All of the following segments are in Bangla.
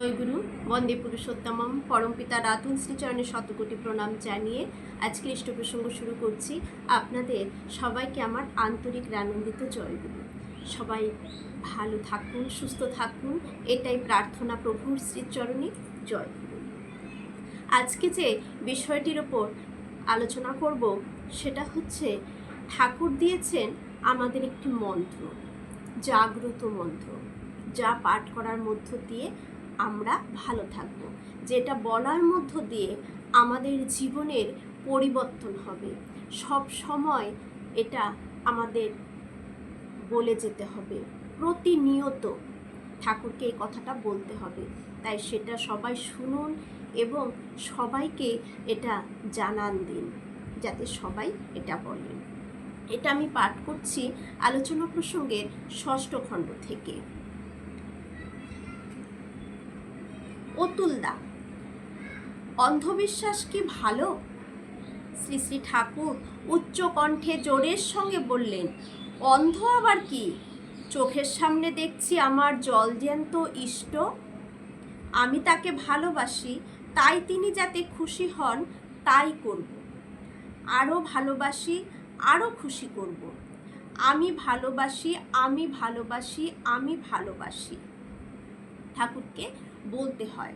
জয়গুরু, বন্দে পুরুষোত্তমম পরমপিতা রাতুল শ্রীচরণের শতকোটি প্রণাম জানিয়ে আজকে ইষ্ট প্রসঙ্গ শুরু করছি আপনাদের সবাইকে আমার আন্তরিক আনন্দিত জয়গুরু। সবাই ভালো থাকুন, সুস্থ থাকুন, এটাই প্রার্থনা প্রভুর শ্রীচরণে জয়গুরু। আজকে যে বিষয়টির ওপর আলোচনা করব সেটা হচ্ছে, ঠাকুর দিয়েছেন আমাদের একটি মন্ত্র, জাগ্রত মন্ত্র, যা পাঠ করার মধ্য দিয়ে আমরা ভালো থাকব। যেটা বলার মধ্য দিয়ে আমাদের জীবনের পরিবর্তন হবে। সব সময় এটা আমাদের বলে যেতে হবে। প্রতিনিয়ত ঠাকুরকে এই কথাটা বলতে হবে। তাই সেটা সবাই শুনুন এবং সবাইকে এটা জানান দিন, যাতে সবাই এটা বলেন। এটা আমি পাঠ করছি আলোচনা প্রসঙ্গের ষষ্ঠ খণ্ড থেকে। অতুলদা অন্ধবিশ্বাস কি ভালো? শ্রী শ্রী ঠাকুর উচ্চ কণ্ঠে জোরের সঙ্গে বললেন, অন্ধ আবার কি? চোখের সামনে দেখছি আমার জলজ্যান্ত ইষ্ট। আমি তাকে ভালোবাসি, তাই তিনি যাতে খুশি হন, তাই করব। আরও ভালোবাসি আরও খুশি করব। আমি ভালোবাসি আমি ভালোবাসি আমি ভালোবাসি। ঠাকুরকে বলতে হয়।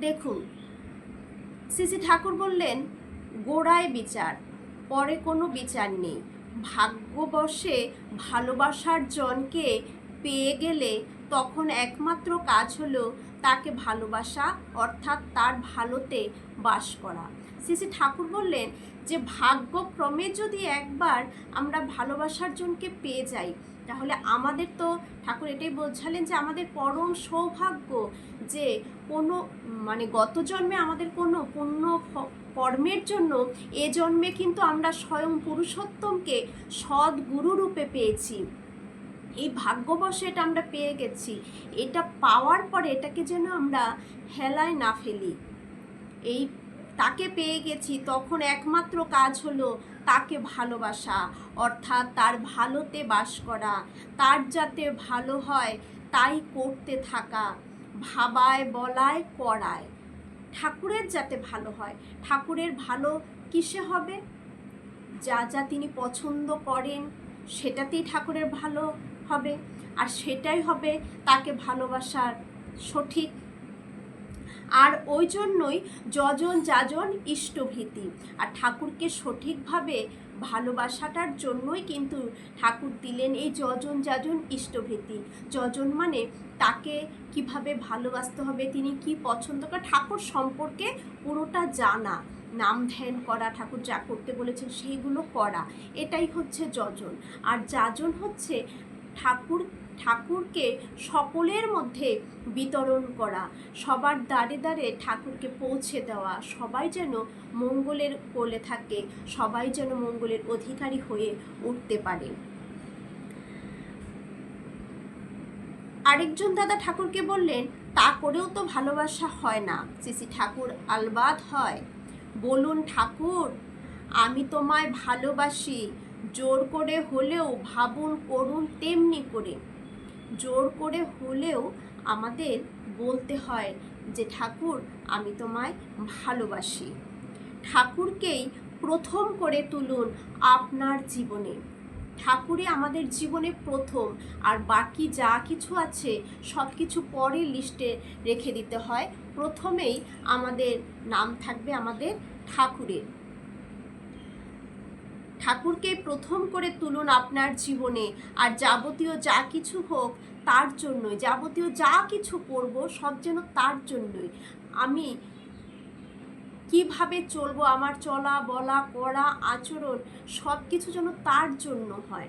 দেখুন শ্রী ঠাকুর বললেন, গোড়ায় বিচার, পরে কোনো বিচার নেই। ভাগ্যবশে ভালোবাসার জনকে পেয়ে গেলে তখন একমাত্র কাজ হলো তাকে ভালোবাসা, অর্থাৎ তার ভালোতে বাস করা। শ্রী ঠাকুর বললেন যে, ভাগ্যক্রমে যদি একবার আমরা ভালোবাসার জনকে পেয়ে যাই তাহলে আমাদের তো ঠাকুর এটাই বোঝালেন যে আমাদের পরম সৌভাগ্য যে কোনো মানে গত জন্মে আমাদের কোনো পুণ্য কর্মের জন্য এ জন্মে কিন্তু আমরা স্বয়ং পুরুষোত্তমকে সৎ গুরু রূপে পেয়েছি। এই ভাগ্যবশে এটা আমরা পেয়ে গেছি। এটা পাওয়ার পরে এটাকে যেন আমরা হেলায় না ফেলি। এই তাকে পেয়ে গেছি, তখন একমাত্র কাজ হলো তাকে ভালোবাসা, অর্থাৎ তার ভালোতে বাস করা, তার যাতে ভালো হয় তাই করতে থাকা, ভাবায়, বলায়, করায়। ঠাকুরের যাতে ভালো হয়, ঠাকুরের ভালো কিসে হবে? যা যা তিনি পছন্দ করেন, সেটাতেই ঠাকুরের ভালো হবে, আর সেটাই হবে তাকে ভালোবাসার সঠিক আর ওই জন্যই যজন যাজন ইষ্টভীতি। আর ঠাকুরকে সঠিকভাবে ভালোবাসাটার জন্যই কিন্তু ঠাকুর দিলেন এই যজন যাজন ইষ্টভীতি। যজন মানে তাকে কীভাবে ভালোবাসতে হবে, তিনি কি পছন্দ করেন, ঠাকুর সম্পর্কে পুরোটা জানা। নাম ধ্যান করা, ঠাকুর যা করতে বলেছেন সেইগুলো করা। এটাই হচ্ছে যজন। আর যাজন হচ্ছে ঠাকুর ঠাকুরকে সকলের মধ্যে বিতরণ করা, সবার দ্বারে দ্বারে ঠাকুরকে পৌঁছে দেওয়া, সবাই যেন মঙ্গলের কোলে থাকে, সবাই যেন মঙ্গলের অধিকারী হয়ে উঠতে পারে। আরেকজন দাদা ঠাকুরকে বললেন, তা করেও তো ভালোবাসা হয় না, সিসি ঠাকুর আলবাদ হয়। বলুন ঠাকুর, আমি তোমায় ভালোবাসি, জোর করে হলেও ভাবুন করুন তেমনি করে। জোর করে হলেও আমাদের বলতে হয় যে, ঠাকুর, আমি তোমায় ভালোবাসি। ঠাকুরকেই প্রথম করে তুলুন আপনার জীবনে। ঠাকুরই আমাদের জীবনে প্রথম, আর বাকি যা কিছু আছে সব কিছু পরের লিস্টে রেখে দিতে হয়। প্রথমেই আমাদের নাম থাকবে আমাদের ঠাকুরের। ঠাকুরকে প্রথম করে তুলুন আপনার জীবনে, আর যাবতীয় যা কিছু হোক তার জন্যই, যাবতীয় যা কিছু করব সব যেন তার জন্যই। আমি কীভাবে চলবো, আমার চলা, বলা, করা, আচরণ সব কিছু যেন তার জন্য হয়।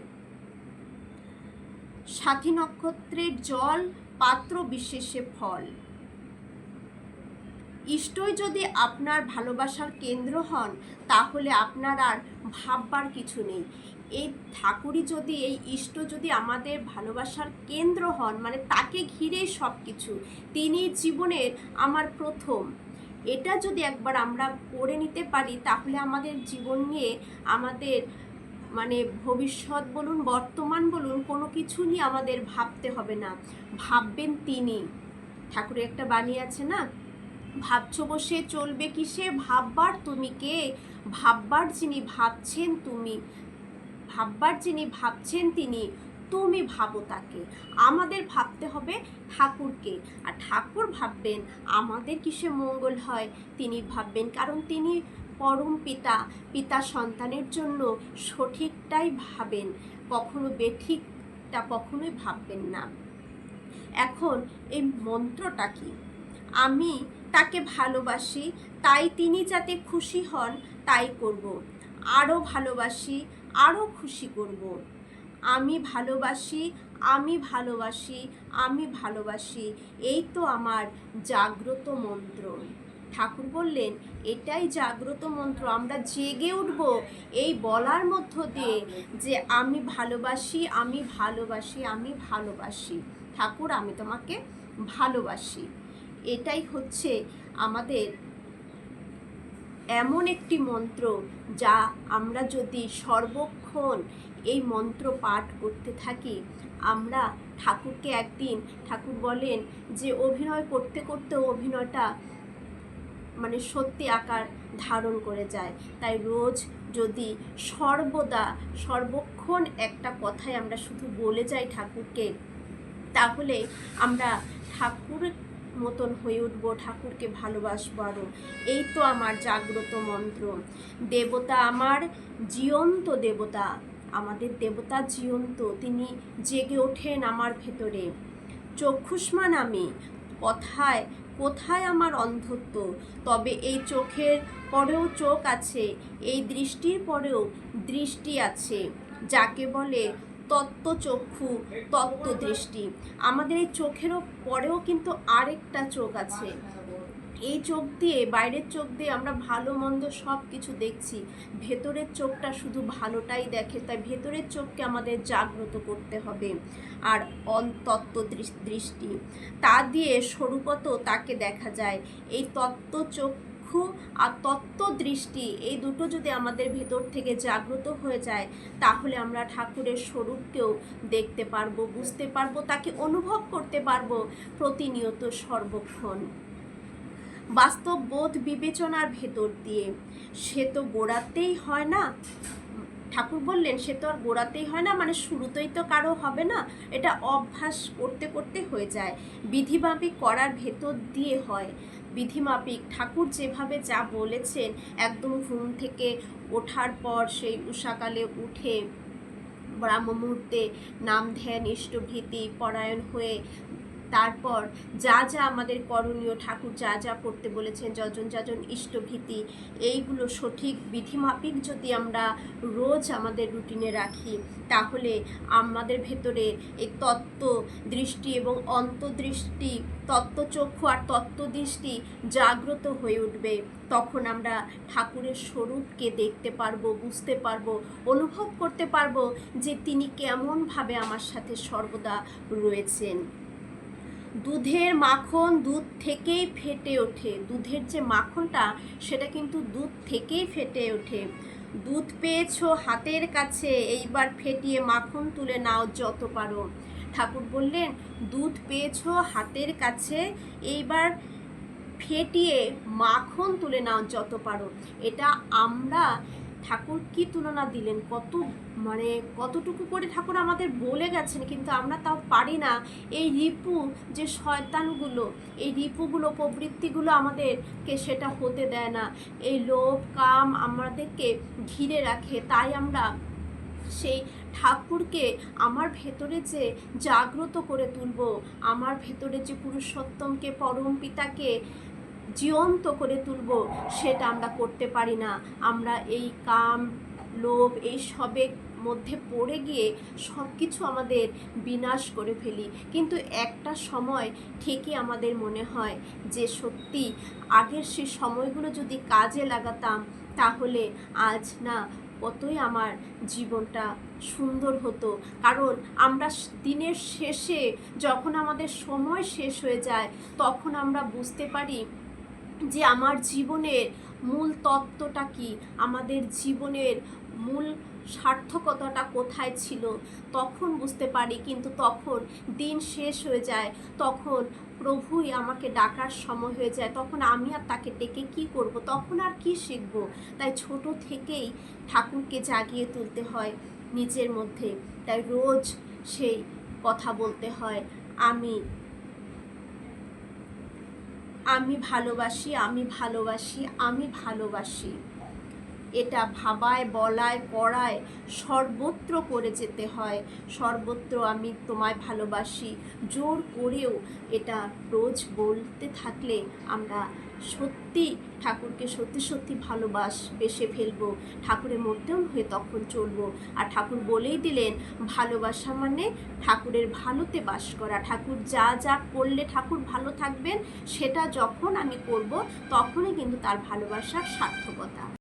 সাথী নক্ষত্রের জল পাত্র বিশেষে ফল। ইষ্টই যদি আপনার ভালোবাসার কেন্দ্র হন, তাহলে আপনার আর ভাববার কিছু নেই। এই ঠাকুরই যদি, এই ইষ্ট যদি আমাদের ভালোবাসার কেন্দ্র হন মানে তাকে ঘিরেই সব কিছু তিনি জীবনের আমার প্রথম। এটা যদি একবার আমরা করে নিতে পারি, তাহলে আমাদের জীবন নিয়ে আমাদের মানে ভবিষ্যৎ বলুন, বর্তমান বলুন, কোনো কিছু নিয়ে আমাদের ভাবতে হবে না। ভাববেন তিনি। ঠাকুরের একটা বাণী আছে না? ভাবছ বসে চলবে কিসে? ভাববার তুমি কে? ভাববার যিনি ভাবছেন তুমি, ভাববার যিনি ভাবছেন তিনি, তুমি ভাবো তাকে। আমাদের ভাবতে হবে ঠাকুরকে। আর ঠাকুর ভাববেন, আমাদের কিসে মঙ্গল হয়? তিনি ভাববেন কারণ তিনি পরম পিতা পিতা সন্তানের জন্য সঠিকটাই ভাবেন, কখনো বেঠিকটা কখনোই ভাববেন না। এখন এই মন্ত্রটা কি? আমি তাকে ভালোবাসি, তাই তিনি যাতে খুশি হন, তাই করব। আরও ভালোবাসি আরও খুশি করব। আমি ভালোবাসি আমি ভালোবাসি আমি ভালোবাসি, এই তো আমার জাগ্রত মন্ত্র। ঠাকুর বললেন, এটাই জাগ্রত মন্ত্র, আমরা জেগে উঠব এই বলার মধ্য দিয়ে যে আমি ভালোবাসি আমি ভালোবাসি আমি ভালোবাসি। ঠাকুর, আমি তোমাকে ভালোবাসি। এটাই হচ্ছে আমাদের এমন একটি মন্ত্র যা আমরা যদি সর্বক্ষণ এই মন্ত্র পাঠ করতে থাকি, আমরা ঠাকুরকে একদিন, ঠাকুর বলেন যে অভিনয় করতে করতে অভিনয়টা মানে সত্যি আকার ধারণ করে যায়। তাই রোজ যদি সর্বদা, সর্বক্ষণ একটা কথাই আমরা শুধু বলে যাই ঠাকুরকে, তাহলে আমরা ঠাকুর মতন হয়ে উঠব, ঠাকুরকে ভালোবাসবো আরও। এই তো আমার জাগ্রত মন্ত্র। দেবতা আমার জীবন্ত দেবতা, আমাদের দেবতা জীবন্ত, তিনি জেগে ওঠেন আমার ভেতরে। চক্ষুষ্মান আমি, কথায়, কোথায় আমার অন্ধত্ব? তবে এই চোখের পরেও চোখ আছে, এই দৃষ্টির পরেও দৃষ্টি আছে, যাকে বলে তত্ত্বচক্ষু তত্ত্ব দৃষ্টি আমাদের এই চোখেরও পরেও কিন্তু আরেকটা চোখ আছে। এই চোখ দিয়ে, বাইরের চোখ দিয়ে আমরা ভালো, মন্দ সব কিছু দেখছি। ভেতরের চোখটা শুধু ভালোটাই দেখে, তাই ভেতরের চোখকে আমাদের জাগ্রত করতে হবে। আর অন্তত্ত্ব দৃষ্টি তা দিয়ে স্বরূপত তাকে দেখা যায়। এই তত্ত্ব চক্ষু আর তত্ত্ব দৃষ্টি এই দুটো যদি আমাদের ভেতর থেকে জাগ্রত হয়ে যায়, তাহলে আমরা ঠাকুরের স্বরূপকেও দেখতে পারব, বুঝতে পারব, তাকে অনুভব করতে পারব প্রতিনিয়ত সর্বক্ষণ। বাস্তব বোধ বিবেচনার ভেতর দিয়ে, সে তো গোড়াতেই হয় না। ঠাকুর বললেন, সে তো আর গোড়াতেই হয় না মানে শুরুতেই তো কারও হবে না। এটা অভ্যাস করতে করতে হয়ে যায়। বিধিমাপিক করার ভেতর দিয়ে হয়। বিধিমাপিক ঠাকুর যেভাবে যা বলেছেন, একদম ঘুম থেকে ওঠার পর সেই উষাকালে উঠে ব্রাহ্ম মুহূর্তে নাম ধ্যান, ইষ্টভীতি, পরায়ণ হয়ে তারপর যা যা আমাদের করণীয় ঠাকুর যা যা করতে বলেছেন, যজন যজন ইষ্টভীতি, এইগুলো সঠিক বিধিমাফিক যদি আমরা রোজ আমাদের রুটিনে রাখি, তাহলে আমাদের ভেতরে এই তত্ত্ব দৃষ্টি এবং অন্তর্দৃষ্টি, তত্ত্বচক্ষু আর তত্ত্বদৃষ্টি জাগ্রত হয়ে উঠবে। তখন আমরা ঠাকুরের স্বরূপকে দেখতে পারব, বুঝতে পারব, অনুভব করতে পারব যে তিনি কেমনভাবে আমার সাথে সর্বদা রয়েছেন। দুধের মাখন দুধ থেকেই ফেটে ওঠে। দুধের যে মাখনটা, সেটা কিন্তু দুধ থেকেই ফেটে ওঠে। দুধ পেয়েছ হাতের কাছে, এইবার ফেটিয়ে মাখন তুলে নাও যত পারো। ঠাকুর বললেন, দুধ পেয়েছ হাতের কাছে, এইবার ফেটিয়ে মাখন তুলে নাও যত পারো। এটা আমরা ঠাকুর কি তুলনা দিলেন? কত মানে কতটুকু করে ঠাকুর আমাদের বলে গেছেন, কিন্তু আমরা তাও পারি না। এই রিপু যে শয়তানগুলো, এই রিপুগুলো, প্রবৃত্তিগুলো আমাদেরকে সেটা হতে দেয় না। এই লোভ কাম আমাদেরকে ঘিরে রাখে। তাই আমরা সেই ঠাকুরকে আমার ভেতরে যে জাগ্রত করে তুলব, আমার ভেতরে যে পুরুষোত্তমকে পরম পিতাকে জীবন্ত করে তুলব, সেটা আমরা করতে পারি না। আমরা এই কাম, লোভ, এই সবের মধ্যে পড়ে গিয়ে সব কিছু আমাদের বিনাশ করে ফেলি। কিন্তু একটা সময় ঠিকই আমাদের মনে হয় যে, সত্যি আগের সে সময়গুলো যদি কাজে লাগাতাম, তাহলে আজ না কতই আমার জীবনটা সুন্দর হতো। কারণ আমরা দিনের শেষে যখন আমাদের সময় শেষ হয়ে যায়, তখন আমরা বুঝতে পারি যে আমার জীবনের মূল তত্ত্বটা কি? আমাদের জীবনের মূল সার্থকতাটা কোথায় ছিল? তখন বুঝতে পারি, কিন্তু তখন দিন শেষ হয়ে যায়। তখন প্রভুই আমাকে ডাকার সময় হয়ে যায়। তখন আমি আর তাকে ডেকে কি করব? তখন আর কি শিখব? তাই ছোট থেকেই ঠাকুরকে জাগিয়ে তুলতে হয় নিজের মধ্যে। তাই রোজ সেই কথা বলতে হয়, আমি আমি ভালোবাসি আমি ভালোবাসি আমি ভালোবাসি। এটা ভাবায়, বলায়, পড়ায়, সর্বত্র করে যেতে হয়। সর্বত্র আমি তোমায় ভালোবাসি। জোর করেও এটা রোজ বলতে থাকলে আমরা সত্যি ঠাকুরকে সত্যি সত্যি ভালোবাস বেসে ফেলব। ঠাকুরের মধ্যেও হয়ে তখন চলবো। আর ঠাকুর বলেই দিলেন, ভালোবাসা মানে ঠাকুরের ভালোতে বাস করা। ঠাকুর যা যা করলে ঠাকুর ভালো থাকবেন, সেটা যখন আমি করব, তখনই কিন্তু তার ভালোবাসার সার্থকতা।